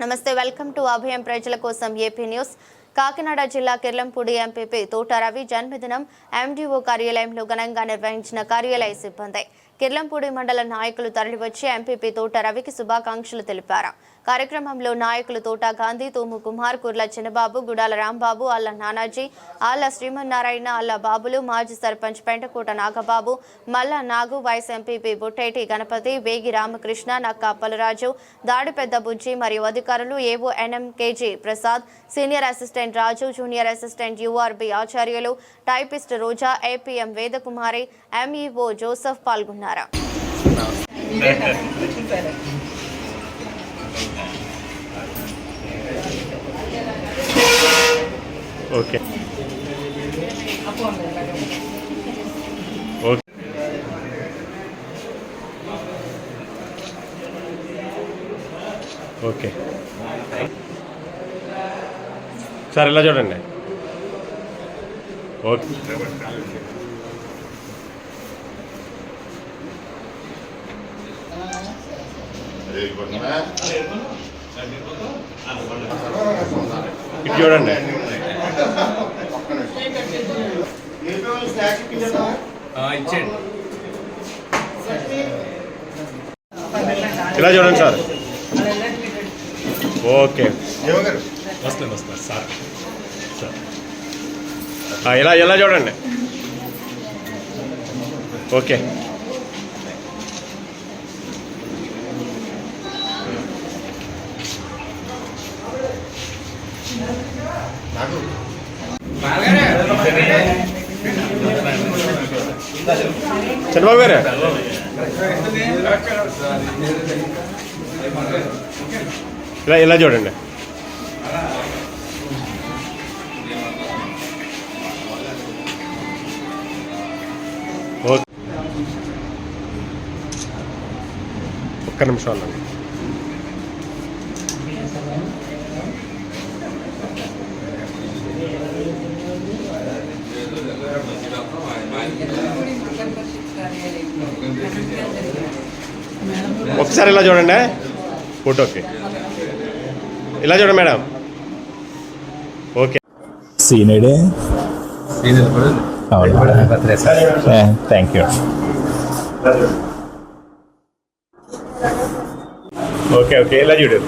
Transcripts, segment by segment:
నమస్తే welcome to అభయం ప్రజల కోసం ఏపీ న్యూస్ కాకినాడ జిల్లా కిర్లంపూడి ఎంపీపీ తోట రవి జన్మదినం ఎండీఓ కార్యాలయంలో ఘనంగా నిర్వహించిన కార్యాలయ సిబ్బంది. కిర్లంపూడి మండల నాయకులు తరలివచ్చి ఎంపీపీ తోట రవికి శుభాకాంక్షలు తెలిపారు. కార్యక్రమంలో నాయకులు తోట గాంధీ తూము కుమార్ కుర్ల చిన్నబాబు గుడాల రాంబాబు అల్ల నానాజీ ఆళ్ళ శ్రీమన్నారాయణ అల్ల బాబులు మాజీ సర్పంచ్ పెంటకోట నాగబాబు మల్ల నాగు వైస్ ఎంపీపీ బుట్టేటి గణపతి వేగి రామకృష్ణ నక్క అప్పలరాజు దాడి పెద్ద బుజ్జి మరియు అధికారులు AO NMKG Prasad senior assistant రాజు junior assistant URB Acharyulu typist Roja APM Vedakumari MEO Joseph పాల్గొన్నారు ఓకే ఓకే ఓకే సార్ ఇలా చూడండి. ఓకే. ఇటు చూడండి. ఇచ్చేయండి. ఇలా చూడండి సార్. ఓకే. వస్తాను వస్తాను సార్. సార్. ఇలా ఇలా చూడండి. ఓకే. చంద్రబాబు గారు? ఇలా ఇలా చూడండి. ఒక్క నిమిషం అండి ఒకసారి ఇలా చూడండి. ఫోటోకి. ఇలా చూడండి మేడం. ఓకే. సీనియడే థ్యాంక్ యూ. ఓకే ఓకే ఇలా చూడు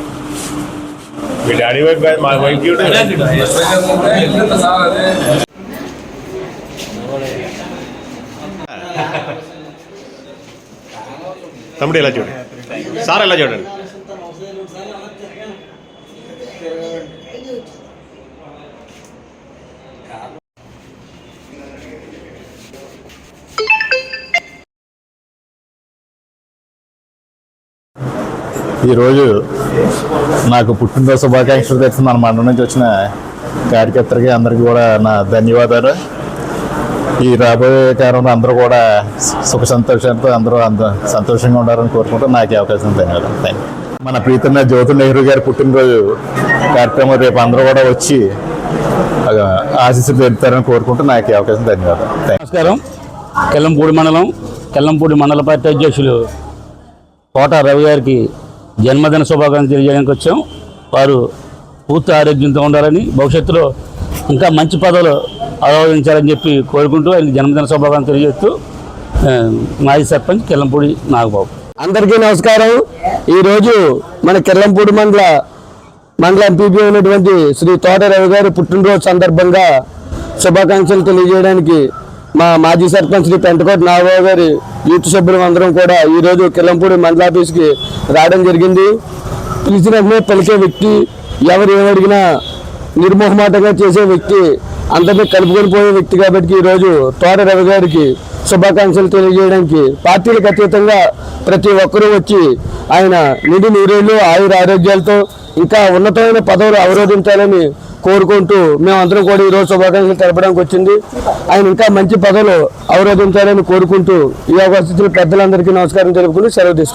మీ డాడీ వైఫ్ కాదు, మా వైఫ్ చూడు తమ్ముడు ఇలా చూడు సార్ ఇలా చూడండి ఈరోజు నాకు పుట్టినరోజు శుభాకాంక్షలు తెచ్చింది మన మండలం నుంచి వచ్చిన కార్యకర్తలకి అందరికీ కూడా నా ధన్యవాదాలు. ఈ రాబోయే కాలంలో అందరూ కూడా సుఖ సంతోషంతో అందరూ అంద సంతోషంగా ఉండాలని కోరుకుంటూ నాకు అవకాశం ధన్యవాదాలు. థ్యాంక్ యూ మన ప్రీతన్న జ్యోతి నెహ్రూ గారి పుట్టినరోజు కార్యక్రమం రేపు అందరూ కూడా వచ్చి ఆశీస్సులు తెలుపుతారని కోరుకుంటూ నాకు అవకాశం ధన్యవాదాలు. థ్యాంక్ నమస్కారం. కెల్లంపూడి మండలం కెల్లంపూడి మండల పార్టీ అధ్యక్షులు కోట రవి గారికి జన్మదిన శుభాకాంక్షలు తెలియజేయడానికి వచ్చాం. వారు పూర్తి ఆరోగ్యంతో ఉండాలని భవిష్యత్తులో ఇంకా మంచి పదవులు ఆరోగించాలని చెప్పి కోరుకుంటూ ఆయన జన్మదిన శుభాకాంక్షలు తెలియజేస్తూ మాజీ సర్పంచ్ కిల్లంపూడి నాగబాబు. అందరికీ నమస్కారం. ఈరోజు మన కిర్లంపూడి మండల మండల ఎంపీపీ అయినటువంటి శ్రీ తోట రవి గారి పుట్టినరోజు సందర్భంగా శుభాకాంక్షలు తెలియజేయడానికి మా మాజీ సర్పంచ్ శ్రీ పెంటకోట నాగబాబు గారి యూత్ సభ్యులు అందరం కూడా ఈరోజు కిలంపూడి మండల ఆఫీస్కి రావడం జరిగింది. పిలిచిన వెంటనే పలికే వ్యక్తి ఎవరు ఏమడిగినా నిర్మోహమాటంగా చేసే వ్యక్తి అందరినీ కలుపుకొని పోయే వ్యక్తి కాబట్టి ఈరోజు తోట రవి గారికి శుభాకాంక్షలు తెలియజేయడానికి పార్టీలకు అతీతంగా ప్రతి ఒక్కరూ వచ్చి ఆయన నిధి నీరేళ్ళు ఆయుర ఆరోగ్యాలతో ఇంకా ఉన్నతమైన పదవులు అవరోధించాలని కోరుకుంటూ మేమందరం కూడా ఈరోజు శుభాకాంక్షలు తెలపడానికి వచ్చింది. ఆయన ఇంకా మంచి పదవులు అవరోధించాలని కోరుకుంటూ ఈ అవకాశం పెద్దలందరికీ నమస్కారం తెలుపుకుని సెలవు తీసుకుంటాం